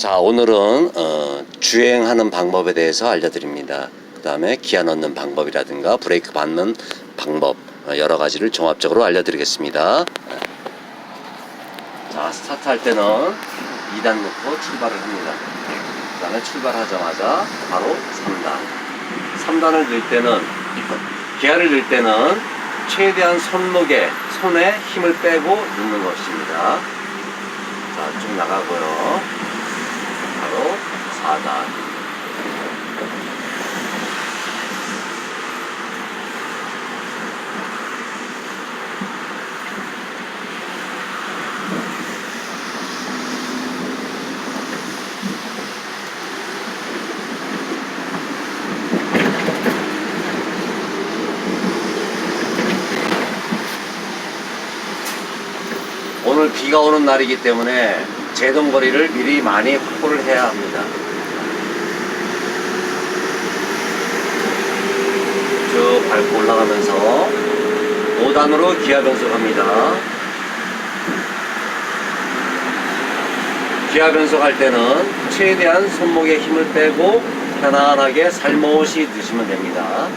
자 오늘은 어, 주행하는 방법에 대해서 알려드립니다. 그 다음에 기아 넣는 방법이라든가 브레이크 받는 방법 어, 여러 가지를 종합적으로 알려드리겠습니다. 자 스타트 할 때는 2단 놓고 출발을 합니다. 그 다음에 출발하자마자 바로 3단. 3단을 넣을 때는 기아를 넣을 때는 최대한 손목에 손에 힘을 빼고 넣는 것입니다. 자 쭉 나가고요. 바로 4단. 오늘 비가 오는 날이기 때문에 제동거리를 미리 많이 확보를 해야 합니다. 쭉 밟고 올라가면서 5단으로 기아 변속합니다. 기아 변속할 때는 최대한 손목에 힘을 빼고 편안하게 살못이 드시면 됩니다.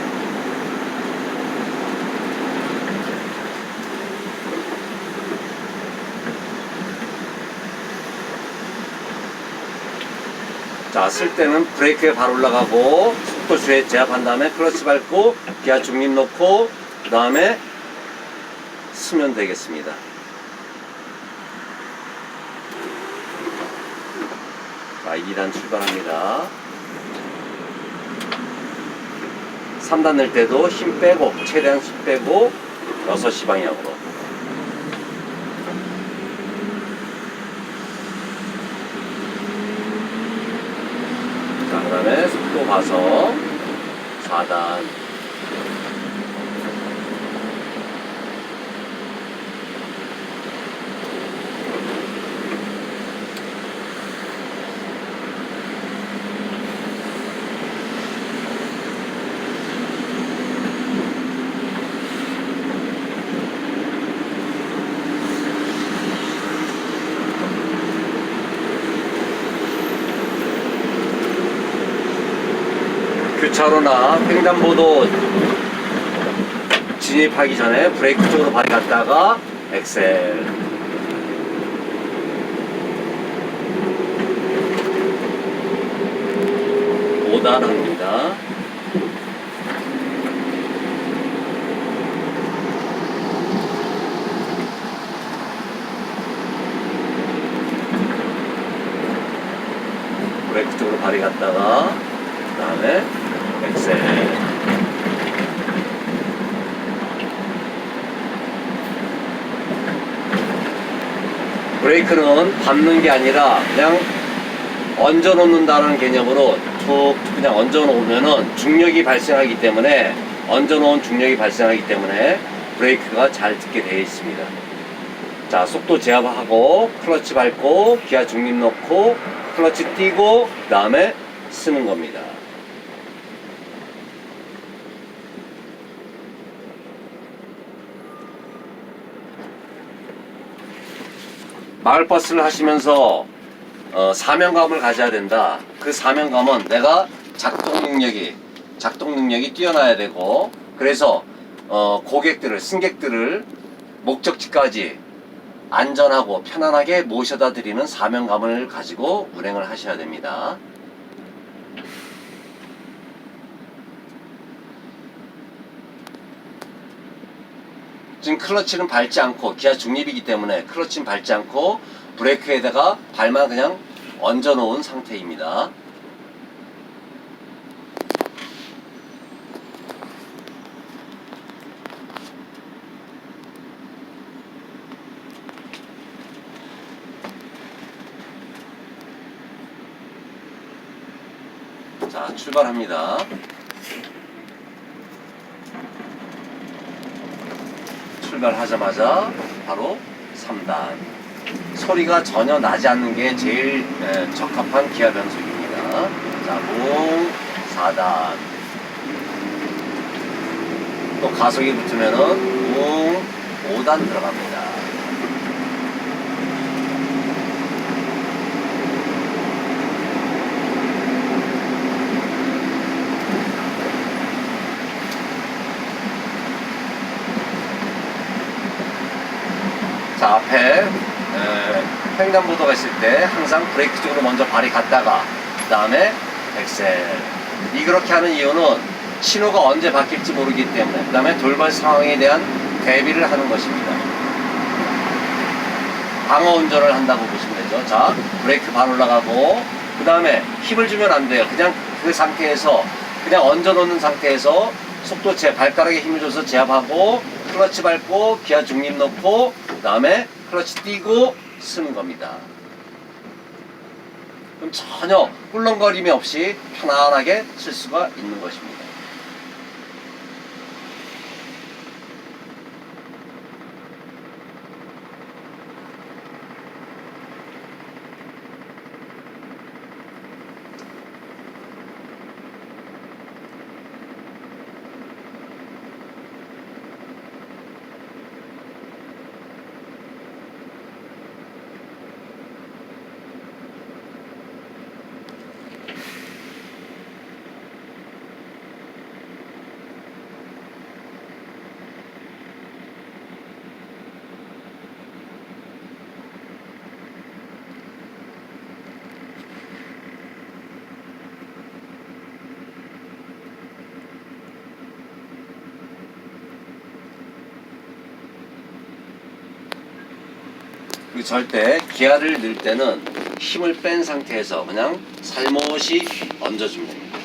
자, 쓸 때는 브레이크에 발 올라가고 속도 제압한 다음에 클러치 밟고 기아 중립 놓고 그 다음에 쓰면 되겠습니다. 자, 2단 출발합니다. 3단 낼 때도 힘 빼고 최대한 힘 빼고 6시 방향으로 자, 그 봐서 4단. 교차로나 횡단보도 진입하기 전에 브레이크 쪽으로 발이 갔다가 엑셀. 오단 합니다. 브레이크 쪽으로 발이 갔다가 그 다음에 엑셀 브레이크는 밟는 게 아니라 그냥 얹어 놓는다는 개념으로 툭 그냥 얹어 놓으면은 중력이 발생하기 때문에 얹어 놓은 중력이 발생하기 때문에 브레이크가 잘 듣게 되어 있습니다. 자, 속도 제압하고 클러치 밟고 기아 중립 넣고 클러치 띄고 그 다음에 쓰는 겁니다. 마을버스를 하시면서 어, 사명감을 가져야 된다. 그 사명감은 내가 작동 능력이 작동 능력이 뛰어나야 되고 그래서 어, 고객들을 승객들을 목적지까지 안전하고 편안하게 모셔다 드리는 사명감을 가지고 운행을 하셔야 됩니다. 지금 클러치는 밟지 않고 기아 중립이기 때문에 클러치는 밟지 않고 브레이크에다가 발만 그냥 얹어 놓은 상태입니다. 자, 출발합니다. 출발하자마자 바로 3단. 소리가 전혀 나지 않는 게 제일 에, 적합한 기아 변속입니다. 자, 뭉 4단. 또 가속이 붙으면은 뭉 5단 들어갑니다. 자, 앞에 에, 횡단보도가 있을 때 항상 브레이크 쪽으로 먼저 발이 갔다가 그 다음에 엑셀. 이 그렇게 하는 이유는 신호가 언제 바뀔지 모르기 때문에 그 다음에 돌발 상황에 대한 대비를 하는 것입니다. 방어 운전을 한다고 보시면 되죠. 자, 브레이크 발 올라가고 그 다음에 힘을 주면 안 돼요. 그냥 그 상태에서 그냥 얹어 놓는 상태에서 속도 제 발가락에 힘을 줘서 제압하고 클러치 밟고 기아 중립 넣고 그 다음에 클러치 띄고 쓰는 겁니다. 그럼 전혀 꿀렁거림이 없이 편안하게 쓸 수가 있는 것입니다. 그리고 절대 기아를 넣을 때는 힘을 뺀 상태에서 그냥 살못이 얹어주면 됩니다.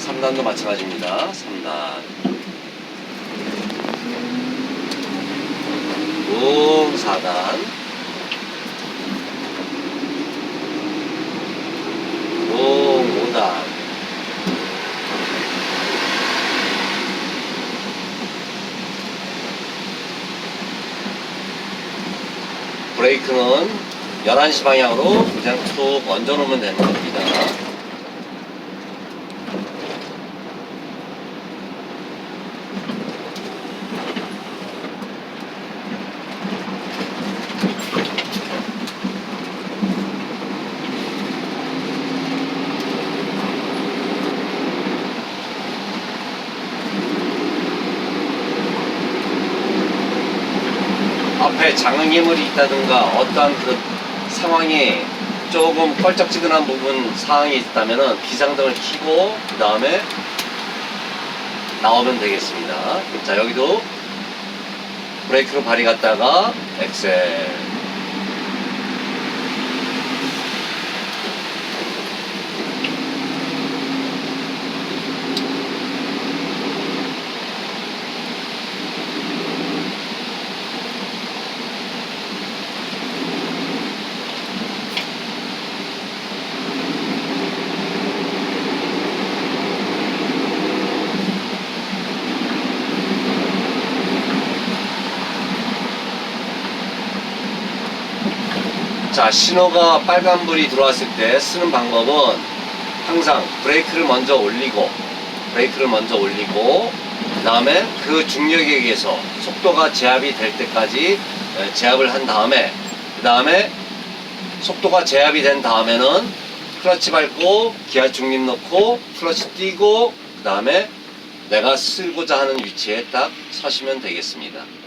3단도 마찬가지입니다. 3단. 웅 4단. 웅 5단. 브레이크는 11시 방향으로 그냥 툭 얹어 놓으면 되는 겁니다. 앞에 장애물이 있다든가 어떠한 그 상황이 조금 껄쩍지근한 부분 상황이 있다면은 비상등을 켜고 그 다음에 나오면 되겠습니다. 자 여기도 브레이크로 발이 갔다가 엑셀 자 신호가 빨간불이 들어왔을 때 쓰는 방법은 항상 브레이크를 먼저 올리고 브레이크를 먼저 올리고 그 다음에 그 중력에 의해서 속도가 제압이 될 때까지 에, 제압을 한 다음에 그 다음에 속도가 제압이 된 다음에는 클러치 밟고 기아 중립 넣고 클러치 띄고 그 다음에 내가 쓰고자 하는 위치에 딱 서시면 되겠습니다.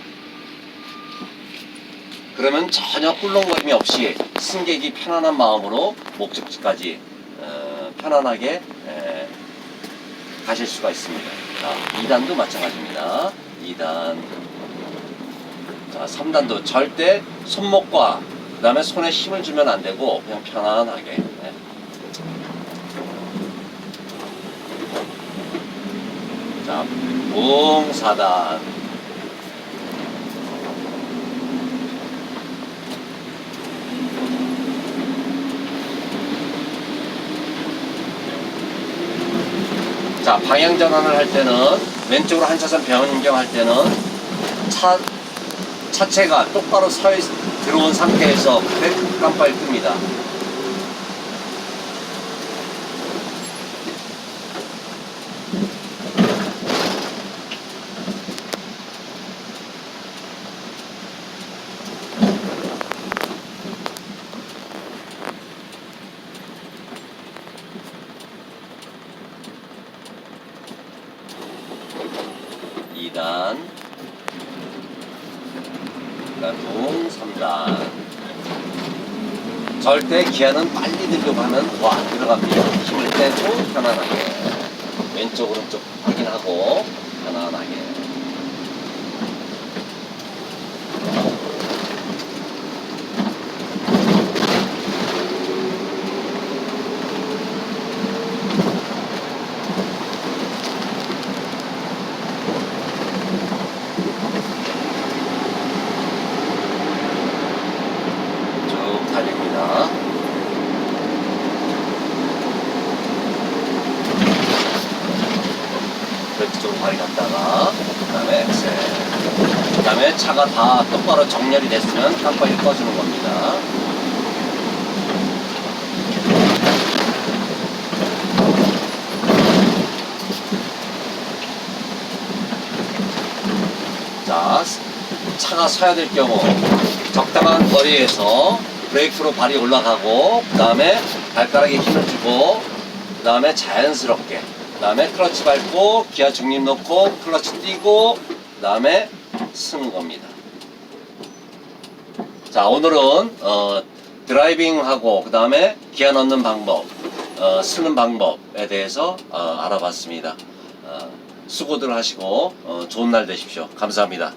그러면 전혀 꿀렁거림이 없이 승객이 편안한 마음으로 목적지까지 어, 편안하게 에, 가실 수가 있습니다. 자, 2단도 마찬가지입니다. 2단. 자, 3단도 절대 손목과 그 다음에 손에 힘을 주면 안 되고 그냥 편안하게. 네. 자, 웅 4단. 자 방향 전환을 할 때는 왼쪽으로 한 차선 변경할 때는 차 차체가 똑바로 서 있, 들어온 상태에서 브레이크 깜빡이 뜹니다. 이단 절대 기아는 빨리 들려고 하면 더 안 들어갑니다. 힘을 빼고 편안하게 왼쪽 오른쪽 확인하고 편안하게 쭉 달립니다. 브레이크 좀 발이 갔다가 그다음에 엑셀 그다음에 차가 다 똑바로 정렬이 됐으면 깜빡이 꺼주는 겁니다. 자, 차가 서야 될 경우 적당한 거리에서 브레이크로 발이 올라가고 그 다음에 발가락에 힘을 주고 그 다음에 자연스럽게 그 다음에 클러치 밟고 기아 중립 놓고 클러치 띄고 그 다음에 쓰는 겁니다. 자 오늘은 어, 드라이빙하고 그 다음에 기아 넣는 방법 어, 쓰는 방법에 대해서 어, 알아봤습니다. 어, 수고들 하시고 어, 좋은 날 되십시오. 감사합니다.